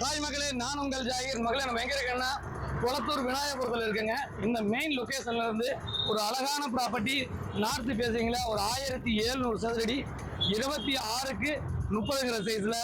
Hi மகளே. நான் உங்கள் ஜாகிர். மகளே நம்ம எங்க இருக்கேன்னா குளத்தூர் விநாயகபுரத்தில் இருக்குங்க. இந்த மெயின் லொக்கேஷன்ல இருந்து ஒரு அழகான ப்ராப்பர்ட்டி நார்த்து பேசுறீங்களா? ஒரு ஆயிரத்தி எழுநூறு சதுரடி. இருபத்தி ஆறுக்கு முப்பதுங்கிற சைஸில்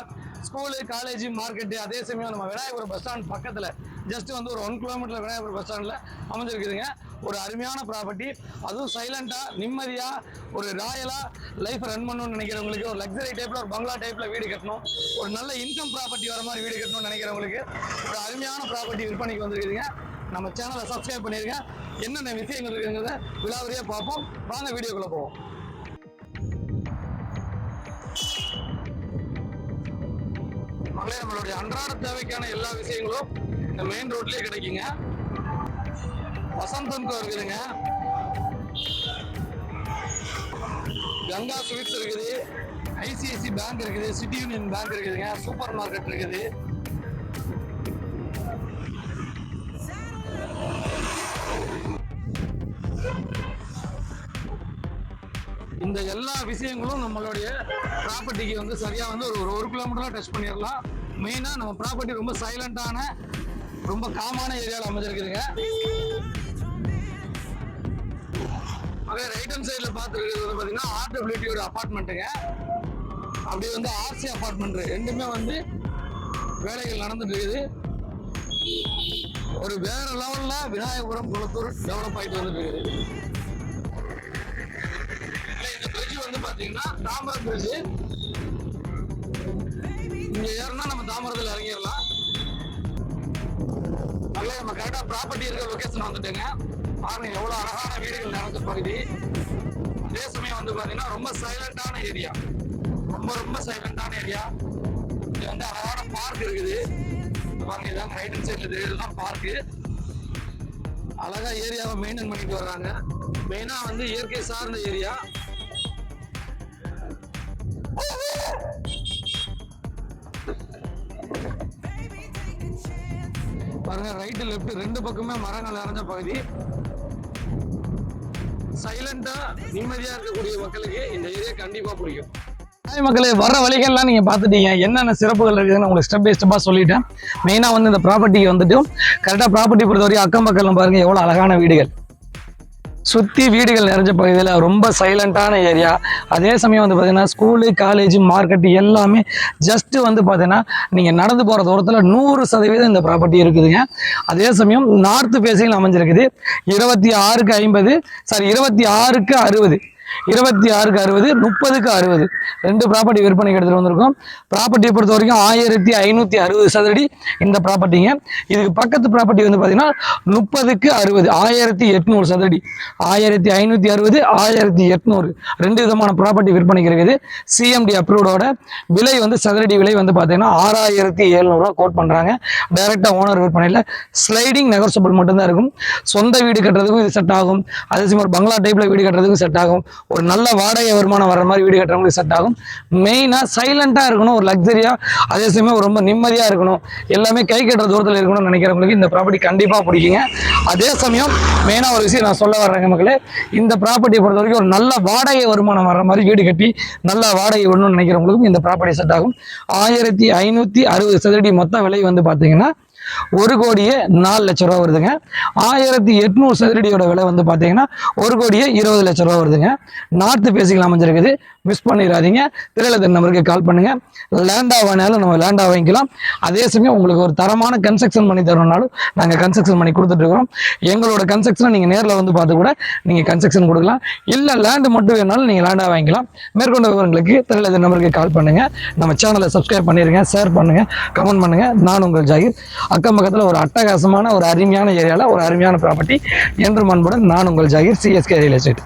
ஸ்கூலு காலேஜ் மார்க்கெட்டு அதே சமயம் நம்ம விநாயகபுரம் பஸ் ஸ்டாண்ட் பக்கத்தில் ஜஸ்ட் வந்து ஒரு ஒன் கிலோமீட்டர் விநாயகபுரம் பஸ் ஸ்டாண்டில் அமைஞ்சிருக்குதுங்க. ஒரு அருமையான ப்ராப்பர்ட்டி அதுவும் சைலண்டாக நிம்மதியாக ஒரு ராயலாக லைஃப் ரன் பண்ணணும்னு நினைக்கிறவங்களுக்கு ஒரு லக்ஸரி டைப்பில் ஒரு பங்களா டைப்பில் வீடு கட்டணும். ஒரு நல்ல இன்கம் ப்ராப்பர்ட்டி வர மாதிரி வீடு கட்டணும்னு நினைக்கிறவங்களுக்கு ஒரு அருமையான ப்ராப்பர்ட்டி விற்பனைக்கு வந்துருக்குதுங்க. நம்ம சேனலை சப்ஸ்கிரைப் பண்ணிருங்க. என்னென்ன விஷயங்கள் இருக்குங்கிறத விழாவிலேயே பார்ப்போம். வாங்க வீடியோக்குள்ளே போவோம். நம்மளுடைய அன்றாட தேவைக்கான எல்லா விஷயங்களும் இந்த மெயின் ரோட்லேயே கிடைக்குங்க. வசந்தன்கோ இருக்குதுங்க கங்கா ஸ்வீட்ஸ் இருக்குது. ஐசிஐசி பேங்க் இருக்குது. சிட்டி யூனியன் பேங்க் இருக்குதுங்க. சூப்பர் மார்க்கெட் இருக்குது. இந்த எல்லா விஷயங்களும் நம்மளுடைய ப்ராப்பர்ட்டிக்கு வந்து சரியாக வந்து ஒரு ஒரு கிலோமீட்டராக டச் பண்ணிடலாம். மெயினாக நம்ம ப்ராப்பர்ட்டி ரொம்ப சைலண்டான ரொம்ப காமான ஏரியாவில் அமைஞ்சிருக்குதுங்க. அதே ரைட் ஹேண்ட் சைடில் பார்த்துருக்கிறது வந்து பார்த்தீங்கன்னா ஆர்டபிலிட்டியோட அப்பார்ட்மெண்ட்டுங்க அப்படி வந்து ஆர்சி அப்பார்ட்மெண்ட் ரெண்டுமே வந்து வேலைகள் நடந்துட்டு இருக்குது ஒரு வேற லெவலில் விநாயகபுரம் குளத்தூர் டெவலப் ஆகிட்டு வந்துட்டு இருக்குது இந்த பிரிட்ஜ் வந்து பாத்தீங்கன்னா தாம்பரம் பிரிட்ஜ் இங்க ஏறினா நம்ம தாம்பரத்துல இறங்கிடலாம். அதில் நம்ம கரெக்டா ப்ராப்பர்ட்டி இருக்க லொகேஷன் வந்துட்டுங்க. பாருங்க எவ்வளவு அழகான பகுதி. அதே சமயம் வந்து பாத்தீங்கன்னா ரொம்ப சைலண்டான ஏரியா ரொம்ப ரொம்ப சைலண்டான ஏரியா இது வந்து அழகான பார்க் இருக்குது. பாருங்க இதான் ரைட் ஹேண்ட் சைட்ல தெரியுதுதான் பார்க்கு அழகா ஏரியாவை மெயின்டைன் பண்ணிட்டு வர்றாங்க. மெயினா வந்து இயற்கை சார்ந்த ஏரியா பாருங்க ரைட்டு லெஃப்ட் ரெண்டு பக்கமே மரங்கள் நிறைஞ்ச பகுதி. சைலண்டா நிம்மதியா இருக்கக்கூடிய மக்களுக்கு இந்த ஏரியா கண்டிப்பா பிடிக்கும். மக்களே வர வழிகள்லாம் நீங்கள் பார்த்துட்டீங்க. என்னென்ன சிறப்புகள் இருக்குதுன்னு உங்களுக்கு ஸ்டெப் பை ஸ்டெப்பாக சொல்லிட்டேன். மெயினாக வந்து இந்த ப்ராப்பர்ட்டிக்கு வந்துட்டு கரெக்டாக ப்ராப்பர்ட்டி பொறுத்த வரைக்கும் அக்கம் பக்கம்லாம் பாருங்கள் எவ்வளோ அழகான வீடுகள். சுற்றி வீடுகள் நிறைஞ்ச பகுதியில் ரொம்ப சைலண்டான ஏரியா அதே சமயம் வந்து பார்த்தீங்கன்னா ஸ்கூலு காலேஜ் மார்க்கெட்டு எல்லாமே ஜஸ்ட்டு வந்து பார்த்தீங்கன்னா நீங்கள் நடந்து போகிற தூரத்தில் நூறு சதவீதம் இந்த ப்ராப்பர்ட்டி இருக்குதுங்க. அதே சமயம் நார்த்து பேசையில் அமைஞ்சிருக்குது. இருபத்தி ஆறுக்கு ஐம்பது சாரி இருபத்தி ஆறுக்கு அறுபது. இருபத்தி ஆறுக்கு அறுபது முப்பதுக்கு அறுபது. ரெண்டு ப்ராப்பர்ட்டி விற்பனைக்கு எடுத்துகிட்டு வந்திருக்கோம். ப்ராப்பர்ட்டியை பொறுத்த வரைக்கும் ஆயிரத்தி ஐநூற்றி அறுபது சதுரடி இந்த ப்ராப்பர்ட்டிங்க இதுக்கு பக்கத்து ப்ராப்பர்ட்டி வந்து பார்த்தீங்கன்னா முப்பதுக்கு அறுபது ஆயிரத்தி எட்நூறு சதுரடி. ஆயிரத்தி ஐநூற்றி அறுபது ஆயிரத்தி எட்நூறு. ரெண்டு விதமான ப்ராப்பர்ட்டி விற்பனைக்கு இருக்குது. சிஎம்டி அப்ரூவ்டோட விலை வந்து சதுரடி விலை வந்து பார்த்தீங்கன்னா ஆறாயிரத்தி எழுநூறுவா கோட் பண்ணுறாங்க டைரெக்டாக ஓனர் விற்பனையில் ஸ்லைடிங் நெகர்சபிள் மட்டும்தான் இருக்கும். சொந்த வீடு கட்டுறதுக்கும் இது செட் ஆகும். அதே சமயம் ஒரு பங்களா டைப்பில் வீடு கட்டுறதுக்கும் செட் ஆகும். ஒரு நல்ல வாடகை வருமானம் வர மாதிரி வீடு கட்டுறவங்களுக்கு செட் ஆகும். மெயினாக சைலண்ட்டாக இருக்கணும் ஒரு லக்ஸரியாக அதே சமயம் ரொம்ப நிம்மதியாக இருக்கணும். எல்லாமே கை கட்டுற தூரத்தில் இருக்கணும்னு நினைக்கிறவங்களுக்கு இந்த ப்ராப்பர்ட்டி கண்டிப்பாக பிடிக்குங்க. அதே சமயம் மெயினாக ஒரு விஷயம் நான் சொல்ல வர்றேங்க மக்களே. இந்த ப்ராப்பர்ட்டியை பொறுத்த வரைக்கும் ஒரு நல்ல வாடகை வருமானம் வர மாதிரி வீடு கட்டி நல்ல வாடகை விடணும்னு நினைக்கிறவங்களுக்கும் இந்த ப்ராப்பர்ட்டி செட் ஆகும். ஆயிரத்தி ஐநூற்றி அறுபது சதுரடி மொத்த விலை வந்து பார்த்தீங்கன்னா ஒரு கோடியே நாலு லட்ச ரூபா வருதுங்க. ஆயிரத்தி எட்நூறு சதுரடியோட விலை வந்து பார்த்தீங்கன்னா ஒரு கோடியே இருபது லட்ச ரூபா வருதுங்க. நார்த்து பேசிக்கலாம் அமைஞ்சிருக்குது. மிஸ் பண்ணிடாதீங்க. திரையில நம்பருக்கு கால் பண்ணுங்க. லேண்டா வேணாலும் நம்ம லேண்டா வாங்கிக்கலாம். அதே சமயம் உங்களுக்கு ஒரு தரமான கன்ஸ்ட்ரக்ஷன் பண்ணி தரணும்னாலும் நாங்கள் கன்ஸ்ட்ரக்ஷன் பண்ணி கொடுத்துட்டு இருக்கிறோம் எங்களோட கன்ஸ்ட்ரக்ஷனை நீங்கள் நேரில் வந்து பார்த்து கூட நீங்கள் கன்ஸ்ட்ரக்ஷன் கொடுக்கலாம். இல்லை லேண்டு மட்டும் வேணாலும் நீங்கள் லேண்டாக வாங்கிக்கலாம். மேற்கொண்ட விவரங்களுக்கு திரையில நம்பருக்கு கால் பண்ணுங்க. நம்ம சேனலை சப்ஸ்கிரைப் பண்ணிடுங்க ஷேர் பண்ணுங்க கமெண்ட் பண்ணுங்க. நான் உங்கள் ஜாகிர். அக்கம் பக்கத்தில் ஒரு அட்டகாசமான ஒரு அருமையான ஏரியாவில் ஒரு அருமையான ப்ராப்பர்ட்டி என்று மண்புடன் நான் உங்கள் ஜாகிர் சிஎஸ்கே ரியல் எஸ்டேட்